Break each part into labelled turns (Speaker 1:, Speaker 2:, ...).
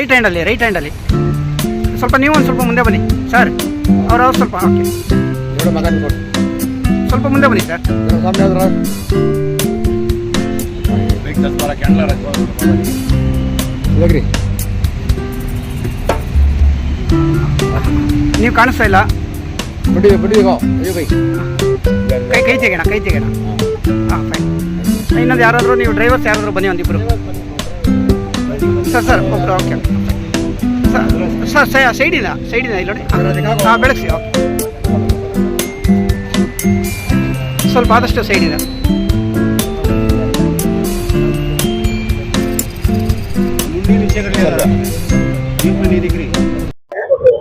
Speaker 1: Right ಹ್ಯಾಂಡಲ್ಲಿ right ಹ್ಯಾಂಡಲ್ಲಿ ಸ್ವಲ್ಪ ನೀವು ಒಂದು ಸ್ವಲ್ಪ ಮುಂದೆ ಬನ್ನಿ. ಸರ್ ಅವ್ರ ಅವ್ರು ಸ್ವಲ್ಪ ಓಕೆ.
Speaker 2: ಮಗನ್ ಕೊಡು
Speaker 1: ಸ್ವಲ್ಪ ಮುಂದೆ ಬನ್ನಿ ಸರ್ ನೀವು ಕಾಣಿಸ್ತಾ ಇಲ್ಲ?
Speaker 2: ಬಿಡಿ ಬಿಡಿ
Speaker 1: ಕೈ. ಕೈ ತೆಗೋಣ ಕೈ ತೆಗೋಣ ಹಾಂ. ಫೈನ್ ಇನ್ನೊಂದು ಯಾರಾದರೂ ನೀವು ಡ್ರೈವರ್ಸ್ ಯಾರಾದರೂ ಬನ್ನಿ ಒಂದಿಬ್ಬರು ಸರ್ ಸರ್ ಒಬ್ಬರು ಓಕೆ ಸರ್ ಸರ್ ಸೈಡಿನ ಸೈಡಿನ ಇಲ್ಲಿ ನೋಡಿ. ಹಾಂ ಬೆಳಗ್ಸಿ, ಓಕೆ. ಸ್ವಲ್ಪ ಆದಷ್ಟು ಸೈಡಿನ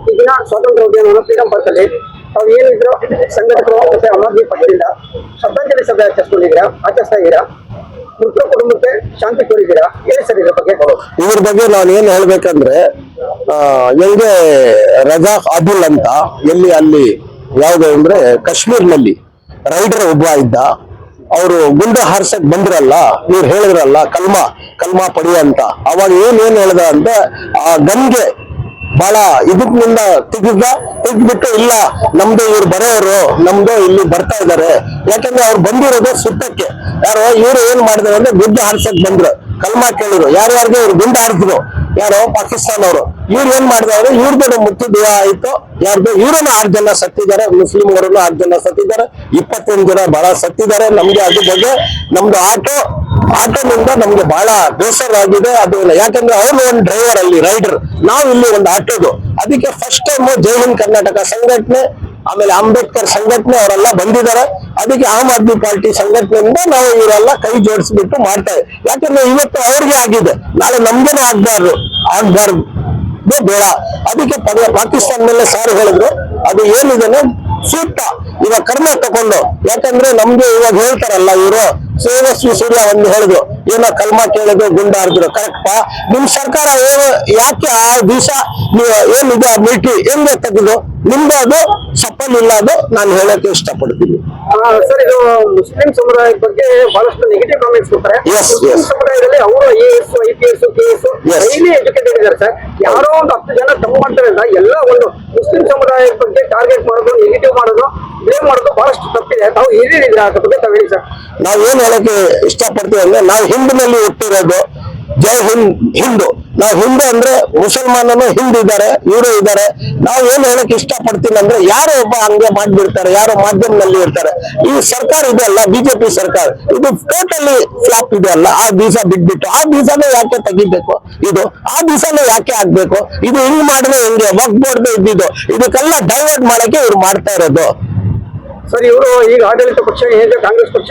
Speaker 3: ಈಗಿನ ಸ್ವಾತಂತ್ರ್ಯ ಉದ್ಯಾನವನ ಫ್ರೀಡಮ್ ಪಾರ್ಕ್ ಅಲ್ಲಿ ತಾವು ಏನಿದ್ರು ಸಂಘಟಕರು ಮತ್ತೆ ಆಮ್ ಆದ್ಮಿ ಪಕ್ಷದಿಂದ ಶ್ರದ್ಧಾಂಜಲಿ ಸಭೆ ಆಚರಿಸ್ಕೊಂಡಿದ್ದೀರಾ, ಆಚರಿಸ್ತಾ ಇದ್ದೀರಾ? ಮೃತರ ಕುಟುಂಬಕ್ಕೆ ಶಾಂತಿ ಕೋರಿದ್ದೀರಾ? ಹೇಳಿ ಸರ್ ಇದ್ರ ಬಗ್ಗೆ
Speaker 4: ಇದ್ರ ಬಗ್ಗೆ ನಾನು ಏನ್ ಹೇಳ್ಬೇಕಂದ್ರೆ ಹೆಂಗೆ ರಜಾ ಅಬುಲ್ ಅಂತ ಎಲ್ಲಿ ಅಲ್ಲಿ ಯಾವ್ದು ಅಂದ್ರೆ ಕಾಶ್ಮೀರ್ನಲ್ಲಿ ರೈಡರ್ ಒಬ್ಬ ಇದ್ದ, ಅವರು ಗುಂಡು ಹಾರ್ಸಕ್ ಬಂದ್ರಲ್ಲ, ಇವ್ರು ಹೇಳಿದ್ರಲ್ಲ, ಕಲ್ಮಾ ಕಲ್ಮಾ ಪಡಿ ಅಂತ. ಅವಾಗ ಏನ್ ಏನ್ ಹೇಳ್ದ ಅಂದ್ರೆ, ಆ ಗನ್ಗೆ ಬಹಳ ಇದಕ್ನಿಂದ ತೆಗೆದ ತೆಗ್ದಿಟ್ಟು ಇಲ್ಲ, ನಮ್ದು ಇವ್ರು ಬರೋರು ನಮ್ದು ಇಲ್ಲಿ ಬರ್ತಾ ಇದಾರೆ. ಯಾಕಂದ್ರೆ ಅವ್ರು ಬಂದಿರೋದು ಸುತ್ತಕ್ಕೆ. ಯಾರೋ ಇವ್ರು ಏನ್ ಮಾಡಿದ್ರು ಅಂದ್ರೆ ಗುಡ್ಡ ಹಾರ್ಸಕ್ ಬಂದ್ರು. ಕಲ್ಮಾ ಕೇಳಿದ್ರು. ಯಾರ್ಯಾರಿಗೆ ಇವ್ರು ಗುಂಡು ಹಾರಿಸಿದ್ರು. ಯಾರೋ ಪಾಕಿಸ್ತಾನ ಅವರು ಇವ್ರು ಏನ್ ಮಾಡಿದವರು? ಇವ್ರದ್ದು ಮುತ್ತು ದೇಹ ಆಯ್ತು. ಯಾರ್ದು ಇವ್ರನ್ನು ಆರು ಜನ ಸತ್ತಿದ್ದಾರೆ ಮುಸ್ಲಿಮರನ್ನು ಆರು ಜನ ಸತ್ತಿದ್ದಾರೆ ಇಪ್ಪತ್ತೊಂದು ಜನ ಬಹಳ ಸತ್ತಿದ್ದಾರೆ. ನಮ್ಗೆ ಅದ್ರ ಬಗ್ಗೆ ನಮ್ದು ಆಟೋ, ಆಟೋನಿಂದ ನಮ್ಗೆ ಬಹಳ ಬೇಸರ ಆಗಿದೆ ಅದು ಯಾಕಂದ್ರೆ ಅವರು ಒಂದು ಡ್ರೈವರ್ ಅಲ್ಲಿ ರೈಡರ್ ನಾವು ಇಲ್ಲಿ ಒಂದು ಆಟೋದು. ಅದಕ್ಕೆ ಫಸ್ಟ್ ಟೈಮ್ ಜೈ ಹಿಂದ್ ಕರ್ನಾಟಕ ಸಂಘಟನೆ ಆಮೇಲೆ ಅಂಬೇಡ್ಕರ್ ಸಂಘಟನೆ ಅವರೆಲ್ಲ ಬಂದಿದ್ದಾರೆ. ಅದಕ್ಕೆ ಆಮ್ ಆದ್ಮಿ ಪಾರ್ಟಿ ಸಂಘಟನೆಯಿಂದ ನಾವು ಇವರೆಲ್ಲ ಕೈ ಜೋಡಿಸ್ಬಿಟ್ಟು ಮಾಡ್ತೇವೆ ಯಾಕಂದ್ರೆ ಇವತ್ತು ಅವ್ರಿಗೆ ಆಗಿದೆ. ನಾಳೆ ನಮ್ಗೇನು ಆಗ್ಬಾರ್ದು. ಆಗ್ಬಾರ್ದು. ಬೇಡ. ಅದಕ್ಕೆ ಪಾಕಿಸ್ತಾನ ಮೇಲೆ ಸಾರು ಹೇಳಿದ್ರು. ಅದು ಏನಿದೆ ಸೂಕ್ತ. ಇವಾಗ ಕರ್ಮ ತಕೊಂಡು ಯಾಕಂದ್ರೆ ನಮ್ಗೆ ಇವಾಗ ಹೇಳ್ತಾರಲ್ಲ ಇವರು ಸೇವಸ್ವಿ ಸೂರ್ಯ ಒಂದು ಹೇಳಿದ್ರು. ಏನೋ ಕಲ್ಮ ಕೇಳಿದ್ರು ಗುಂಡ ಹರಿದ್ರು. ಕರೆಕ್ಟಾ ನಿಮ್ ಸರ್ಕಾರ ಏನು ಯಾಕೆ ಆ ದಿವಸ ನೀವು ಏನಿದೆ ಆ ಮೀಟಿ ಹೆಂಗೆ ತೆಗೆದು? ನಿಮ್ದು ಅದು ಸಫಲ್ ಇಲ್ಲ ಅದು ನಾನು ಹೇಳಕ್ಕೆ ಇಷ್ಟಪಡ್ತೀನಿ.
Speaker 3: ಸರ್ ಇದು ಮುಸ್ಲಿಂ ಸಮುದಾಯದ ಬಗ್ಗೆ ಬಹಳಷ್ಟು ನೆಗೆಟಿವ್ ಕಾಮೆಂಟ್ಸ್ ಕೊಡ್ತಾರೆ. ಮುಸ್ಲಿಂ. ಸಮುದಾಯದಲ್ಲಿ ಅವರು I S I P S K S. Highly educated ಇದ್ದಾರೆ ಸರ್. ಯಾರೋ ಒಂದು ಹತ್ತು ಜನ ತಮ್ಮ ಮಾಡ್ತಾರೆ ಎಲ್ಲ ಒಂದು ಮುಸ್ಲಿಂ ಸಮುದಾಯದ ಬಗ್ಗೆ ಟಾರ್ಗೆಟ್ ಮಾಡೋದು ನೆಗೆಟಿವ್ ಮಾಡೋದು ಬ್ಲೇಮ್ ಮಾಡೋದು? ಬಹಳಷ್ಟು ತಪ್ಪಿದೆ. ತಾವು ಹಿರಿಯರಿದ್ರೆ ಅದ್ರ ಬಗ್ಗೆ ಸರ್?
Speaker 4: ನಾವ್ ಏನ್ ಹೇಳಕ್ಕೆ ಇಷ್ಟಪಡ್ತೀವಿ ಅಂದ್ರೆ, ನಾವು ಹಿಂದಿನಲ್ಲಿ ಹುಟ್ಟಿರೋದು, ಜೈ ಹಿಂದ್, ಹಿಂದೂ. ನಾವು ಹಿಂದೂ ಅಂದ್ರೆ ಮುಸಲ್ಮಾನನು ಹಿಂದ್ ಇದ್ದಾರೆ, ಇವರು ಇದ್ದಾರೆ. ನಾವು ಏನ್ ಹೇಳಕ್ ಇಷ್ಟಪಡ್ತೀನಿ ಅಂದ್ರೆ, ಯಾರೋ ಒಬ್ಬ ಹಂಗೆ ಮಾಡ್ಬಿಡ್ತಾರೆ, ಯಾರೋ ಮಾಧ್ಯಮದಲ್ಲಿ ಇರ್ತಾರೆ. ಈ ಸರ್ಕಾರ ಇದೆ ಅಲ್ಲ, ಬಿಜೆಪಿ ಸರ್ಕಾರ. ಇದು ಟೋಟಲಿ ಫ್ಲಾಪ್ ಇದೆ ಅಲ್ಲ. ಆ ಬೀಸ ಬಿಟ್ಬಿಟ್ಟು, ಆ ಬೀಸನೇ ಯಾಕೆ ತೆಗಿಬೇಕು? ಇದು, ಆ ಬೀಸನೇ ಯಾಕೆ ಆಗ್ಬೇಕು? ಇದು ಹಿಂಗ್ ಮಾಡಿದ್ರೆ ಹೆಂಗೆ? ವಕ್ ಬೋರ್ಡ್ ಇದ್ದಿದ್ದು. ಇದಕ್ಕೆಲ್ಲ ಡೈವರ್ಟ್ ಮಾಡಕ್ಕೆ ಇವ್ರು ಮಾಡ್ತಾ ಇರೋದು.
Speaker 3: ಸರ್ ಇವರು ಈಗ ಆಡಳಿತ ಪಕ್ಷ ಏನಿದೆ ಕಾಂಗ್ರೆಸ್ ಪಕ್ಷ.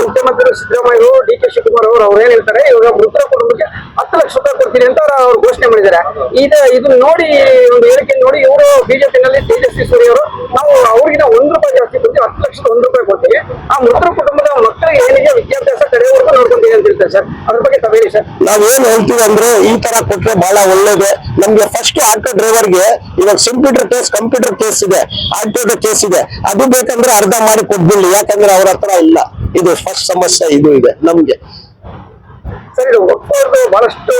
Speaker 3: ಮುಖ್ಯಮಂತ್ರಿ ಸಿದ್ದರಾಮಯ್ಯ ಅವರು ಡಿ ಕೆ ಶಿವಕುಮಾರ್ ಅವರು ಅವ್ರು ಏನ್ ಹೇಳ್ತಾರೆ ಇವಾಗ ಮೃತರ ಕುಟುಂಬಕ್ಕೆ ಹತ್ತು ಲಕ್ಷ ರೂಪಾಯಿ ಕೊಡ್ತೀನಿ ಅಂತ ಅವರು ಘೋಷಣೆ ಮಾಡಿದ್ದಾರೆ. ಇದು ಇದನ್ನ ನೋಡಿ ಒಂದು ಹೇಳಿಕೆ ನೋಡಿ ಇವರು ಬಿಜೆಪಿನಲ್ಲಿ ತೇಜಸ್ವಿ ಸೂರ್ಯ ಅವರು ನಾವು ಅವ್ರಿಗಿಂತ ಒಂದು ರೂಪಾಯಿ ಜಾಸ್ತಿ ಕೊಡ್ತೀವಿ ಹತ್ತು ಲಕ್ಷದ ಒಂದು ರೂಪಾಯಿ ಕೊಡ್ತೀವಿ. ಆ ಮೃತರ ಕುಟುಂಬದ ಮಕ್ಕಳಿಗೆ ಏನಿದೆ? ಅಂತ ಹೇಳ್ತಾರೆ ಸರ್. ಅದ್ರ ಬಗ್ಗೆ ತಾವ್ ಹೇಳಿ ಸರ್.
Speaker 4: ನಾವ್ ಏನ್ ಹೇಳ್ತೀವಿ ಅಂದ್ರೆ ಈ ತರ ಕೊಟ್ರೆ ಬಹಳ ಒಳ್ಳೇದು. ನಮ್ಗೆ ಫಸ್ಟ್ ಆಟೋ ಡ್ರೈವರ್ಗೆ ಇವಾಗ ಕಂಪ್ಯೂಟರ್ ಕೇಸ್ ಕಂಪ್ಯೂಟರ್ ಕೇಸ್ ಇದೆ. ಆಟೋದ ಕೇಸ್ ಇದೆ. ಅದು ಬೇಕಂದ್ರೆ ಅರ್ಧ ಮಾಡಿ ಕೊಟ್ಬಿಡ್ಲಿ. ಯಾಕಂದ್ರೆ ಅವ್ರ ಹತ್ರ ಇಲ್ಲ. ಇದು ಫಸ್ಟ್ ಸಮಸ್ಯೆ ಇದು ಇದೆ ನಮ್ಗೆ.
Speaker 3: ಸರ್ ಇದು ಒಪ್ಪೋದು ಬಹಳಷ್ಟು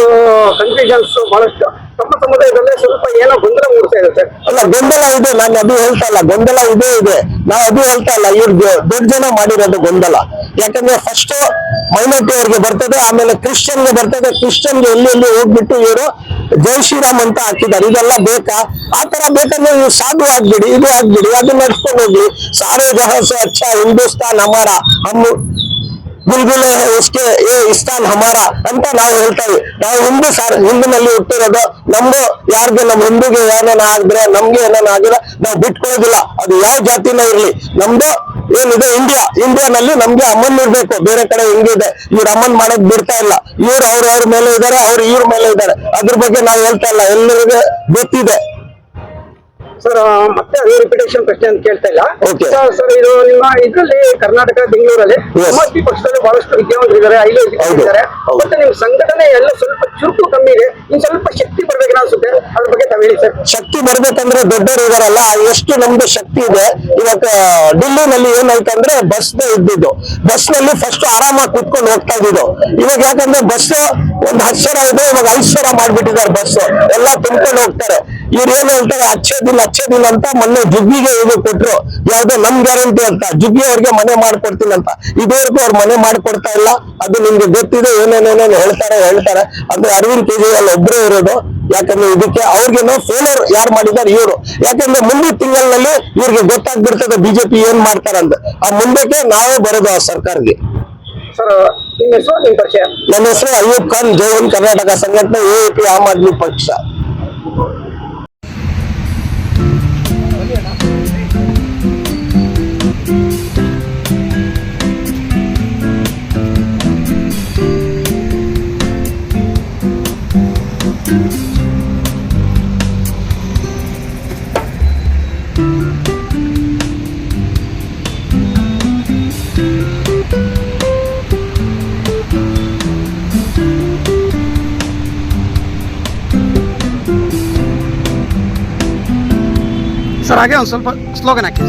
Speaker 3: ಕನ್ಫ್ಯೂಷನ್ಸ್ ಬಹಳಷ್ಟು ನಮ್ಮ ಸಮುದಾಯದಲ್ಲೇ ಸ್ವಲ್ಪ ಏನೋ ಗೊಂದಲ ಮೂಡ್ತಾ ಇದೆ ಸರ್.
Speaker 4: ಅಲ್ಲ ಗೊಂದಲ ಇದೆ. ನಾನು ಅದು ಹೇಳ್ತಾ ಇಲ್ಲ. ಗೊಂದಲ ಇದೇ ಇದೆ. ನಾವು ಅದು ಹೇಳ್ತಾ ಇಲ್ಲ. ಇವ್ರು ದೊಡ್ಡ ಜನ ಮಾಡಿರೋದು ಗೊಂದಲ. ಯಾಕಂದ್ರೆ ಫಸ್ಟ್ ಮೈನಾರಿಟಿ ಅವ್ರಿಗೆ ಬರ್ತದೆ, ಆಮೇಲೆ ಕ್ರಿಶ್ಚಿಯನ್ಗೆ ಬರ್ತದೆ. ಕ್ರಿಶ್ಚಿಯನ್ಗೆ ಎಲ್ಲಿ ಎಲ್ಲಿ ಹೋಗ್ಬಿಟ್ಟು ಇವರು ಜೈ ಶ್ರೀರಾಮ್ ಅಂತ ಹಾಕಿದ್ದಾರೆ. ಇದೆಲ್ಲ ಬೇಕಾ? ಆ ತರ ಬೇಕಂದ್ರೆ ನೀವು ಸಾಧು ಆಗ್ಬಿಡಿ, ಇದು ಆಗ್ಬಿಡಿ, ಅದನ್ನ ನಡ್ಸ್ಕೊಂಡು ಹೋಗ್ಲಿ. ಸಾರೇ ಜಹಾಂ ಅಚ್ಚ, ಹಿಂದೂಸ್ತಾನ್ ಹಮಾರ ಅಮ್ಮು ಗುಲ್ಗುಲೆ ಉಸ್ಕೆ ಏ ಇಸ್ತಾನ್ ಹಮಾರ ಅಂತ ನಾವು ಹೇಳ್ತೇವೆ ನಾವು ಹಿಂದೂ ಸಾರ್, ಹಿಂದಿನಲ್ಲಿ ಹುಟ್ಟಿರೋದು. ನಮ್ದು ಯಾರ್ದು, ನಮ್ ಹಿಂದೂಗೆ ಏನೇನ ಆದ್ರೆ, ನಮ್ಗೆ ಏನೇನ ಆಗಿದ್ರೆ ನಾವು ಬಿಟ್ಕೊಳ್ಳೋದಿಲ್ಲ. ಅದು ಯಾವ ಜಾತಿನ ಇರ್ಲಿ. ನಮ್ದು ಏನಿದೆ ಇಂಡಿಯಾ ಇಂಡಿಯಾನಲ್ಲಿ ನಮ್ಗೆ ಅಮ್ಮನ್ ಇರ್ಬೇಕು. ಬೇರೆ ಕಡೆ ಹೆಂಗಿದೆ ಇವ್ರ ಅಮ್ಮನ್ ಮಾಡಕ್ ಬಿಡ್ತಾ ಇಲ್ಲ. ಇವ್ರು ಅವ್ರ ಅವ್ರ ಮೇಲೆ ಇದ್ದಾರೆ ಅವ್ರು ಇವ್ರ ಮೇಲೆ ಇದ್ದಾರೆ ಅದ್ರ ಬಗ್ಗೆ ನಾವು ಹೇಳ್ತಾ ಇಲ್ಲ. ಎಲ್ಲರಿಗೂ ಗೊತ್ತಿದೆ.
Speaker 3: ಸರ್ ಮತ್ತೆ ಅದೇ ರಿಪಿಟೇಷನ್ ಪ್ರಶ್ನೆ ಅಂತ ಕೇಳ್ತಾ ಇಲ್ಲ. ಸರ್ ಇದು ನಿಮ್ಮ ಇದರಲ್ಲಿ ಕರ್ನಾಟಕ ಬೆಂಗಳೂರಲ್ಲಿ ಸಮಾಜಿ ಪಕ್ಷದಲ್ಲಿ ಬಹಳಷ್ಟು ವಿದ್ಯಾವಂತರು ಇದ್ದಾರೆ ಐದು
Speaker 4: ಹೌದು.
Speaker 3: ಇದ್ದಾರೆ. ಮತ್ತೆ ನಿಮ್ ಸಂಘಟನೆ ಎಲ್ಲ ಸ್ವಲ್ಪ ಚುರುಕು ಕಮ್ಮಿ ಇದೆ. ಇನ್ ಸ್ವಲ್ಪ ಶಕ್ತಿ ಬರ್ಬೇಕು ಅನ್ಸುತ್ತೆ? ಅದ್ರ ಬಗ್ಗೆ ತಾವ್ ಹೇಳಿ ಸರ್
Speaker 4: ಶಕ್ತಿ ಬರ್ಬೇಕಂದ್ರೆ ದೊಡ್ಡವರು ಇದಾರಲ್ಲ ಎಷ್ಟು ನಮ್ದು ಶಕ್ತಿ ಇದೆ. ಇವಾಗ ಡಿಲ್ಲಿನಲ್ಲಿ ಏನಾಯ್ತಂದ್ರೆ ಬಸ್ ಇದ್ದಿದ್ದು. ಬಸ್ನಲ್ಲಿ ಫಸ್ಟ್ ಆರಾಮಾಗಿ ಕುತ್ಕೊಂಡು ಹೋಗ್ತಾ ಇದ್ದಿದ್ದು. ಇವಾಗ ಯಾಕಂದ್ರೆ ಬಸ್ ಒಂದ್ ಹತ್ತು ಸಾವಿರ ಇದೆ ಇವಾಗ ಐದು ಸಾವಿರ ಮಾಡ್ಬಿಟ್ಟಿದ್ದಾರೆ ಬಸ್ ಎಲ್ಲ ತುಂಬಿಕೊಂಡು ಹೋಗ್ತಾರೆ. ಇವ್ರು ಏನ್ ಹೇಳ್ತಾರೆ ಹಚ್ಚೋದಿಲ್ಲ ಹಚ್ಚೋದಿಲ್ಲ ಅಂತ ಮೊನ್ನೆ ಜುಗ್ಗಿಗೆ ಇದು ಕೊಟ್ರು. ಯಾವ್ದೋ ನಮ್ ಗ್ಯಾರಂಟಿ ಅಂತ ಜುಗ್ಗಿ ಅವ್ರಿಗೆ ಮನೆ ಮಾಡ್ಕೊಡ್ತೀನಿ ಅಂತ ಇದುವರೆಗೂ ಅವ್ರು ಮನೆ ಮಾಡ್ಕೊಡ್ತಾ ಇಲ್ಲ. ಅದು ನಿಮ್ಗೆ ಗೊತ್ತಿದೆ ಏನೇನೇನೇನು ಹೇಳ್ತಾರೆ ಹೇಳ್ತಾರೆ. ಅಂದ್ರೆ ಅರವಿಂದ್ ಕೇಜ್ರಿವಾಲ್ ಒಬ್ಬರೇ ಇರೋದು. ಯಾಕಂದ್ರೆ ಇದಕ್ಕೆ ಅವ್ರಿಗೇನೋ ಫೇಲರ್ ಯಾರು ಮಾಡಿದ್ದಾರೆ ಇವರು. ಯಾಕಂದ್ರೆ ಮುಂದಿನ ತಿಂಗಳಲ್ಲಿ ಇವ್ರಿಗೆ ಗೊತ್ತಾಗ್ಬಿಡ್ತದೆ ಬಿಜೆಪಿ ಏನ್ ಮಾಡ್ತಾರಂತ ಆ ಮುಂದಕ್ಕೆ ನಾವೇ ಬರೋದು ಆ ಸರ್ಕಾರಗೆ
Speaker 3: ಸರ್ ನಿಮ್ಮ ಹೆಸರು ನಿಮ್ಮ ಪರಿಚಯ?
Speaker 4: ನನ್ನ ಹೆಸರು ಅಯ್ಯೂಬ್ ಖಾನ್ ಜೋನ್ ಕರ್ನಾಟಕ ಸಂಘಟನೆ ಎ ಆಮ್ ಆದ್ಮಿ ಪಕ್ಷ.
Speaker 1: ಸರ್ ಹಾಗೆ ಒಂದು ಸ್ವಲ್ಪ ಸ್ಲೋಗನ್ ಹಾಕಿ